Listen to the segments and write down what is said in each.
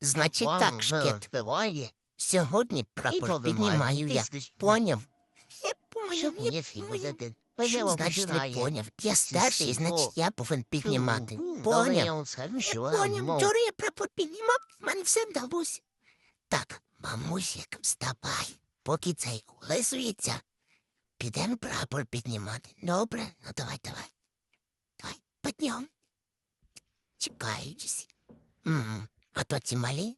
Значить так, шкет. Сьогодні прапор піднімаю я. Поняв? Я поняв, я поняв. за? Що значить не поняв? Я старший, значить я повинен піднімати. Поняв? скажу, що Поняв, вчора я прапор піднімав, в мене все вдалося. Так, мамусік, вставай, поки цей улизується. Підемо прапор піднімати. Добре, ну давай, давай. Давай, піднім. Чекаючись. М, А то ці малі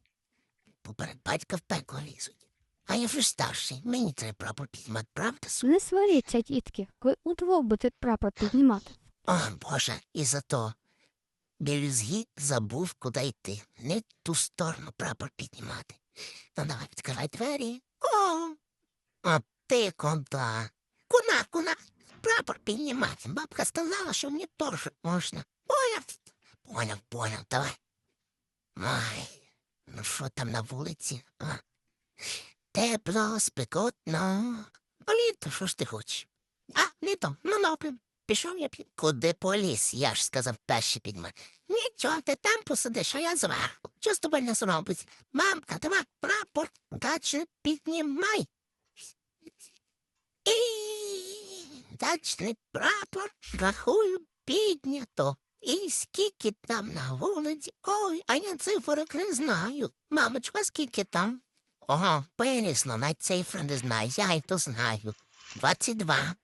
поперед батька в пекло лізуть. А я вже старший, мені треба прапор піднімати, правда? су? Не сваріться, дітки, ви удвох будете прапор піднімати. О, Боже, і зато Білюзгі забув, куди йти. Не ту сторону прапор піднімати. Ну, давай, відкривай двері. О, а ти куди? Куна, куна? Прапор піднімати. Бабка сказала, що мені теж можна. Поняв? Поняв, поняв, давай. Ай, ну що там на вулиці? А? Тепло, спекотно. А літо, що ж ти хочеш? А, літо, ну добре. Пішов я під... Куди поліз? Я ж сказав перший підмет. Нічого, ти там посидиш, а я зверху. Що з тобою не зробить? Мамка, давай прапор, дачний піднімай. І дачний прапор, рахую, піднято. І скільки там на вулиці? Ой, а я цифрок не знаю. Мамочка, скільки там? Ого, пересно, навіть цифри не знаю, я й то знаю. Двадцять два.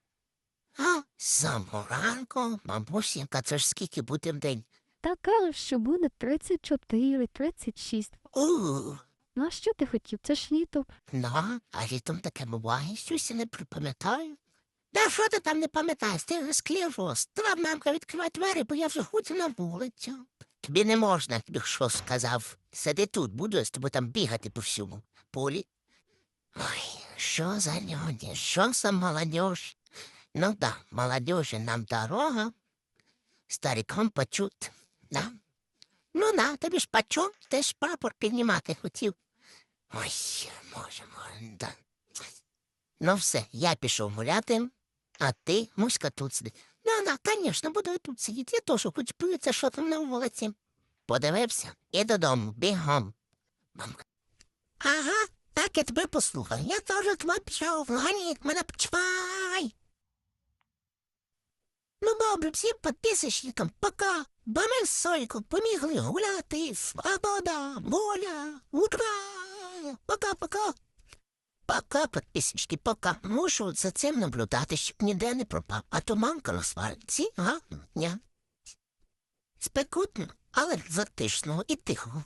А, самого ранку, мамусінька, це ж скільки буде в день? Та кажуть, що буде 34, 36. У, Ну а що ти хотів? Це ж літо. ну, а літом таке буває, щось я не припам'ятаю. Да що ти там не пам'ятаєш? Ти склероз. Давай, мамка, відкривай двері, бо я вже хочу на вулицю. Тобі не можна, тобі що сказав. Сиди тут, буду я з тобою там бігати по всьому полі. Ой, що за люди, що за молодежь? Ну да, молодежи нам дорога, старикам почут, да? Ну да, тобі ж почом, ти ж прапор піднімати хотів. Ой, може, може, да. Ну все, я пішов гуляти, а ти, муська, тут сиди. Ну, да, звісно, буду тут сидіти. Я теж хочу подивитися, що там на вулиці. Подивився і додому, бігом. Мамка. Ага, так я тебе послухаю. Я теж тебе пішов. Ганіть мене почвай. Ну добре, всім підписочникам пока. Бо ми з Сойко помігли гуляти. Свобода, воля, ура! Пока-пока. Пока, підписнички, пока. Мушу за цим наблюдати, щоб ніде не пропав, а то манка на свальці ага? Ня. Спекутно, але затишного і тихого.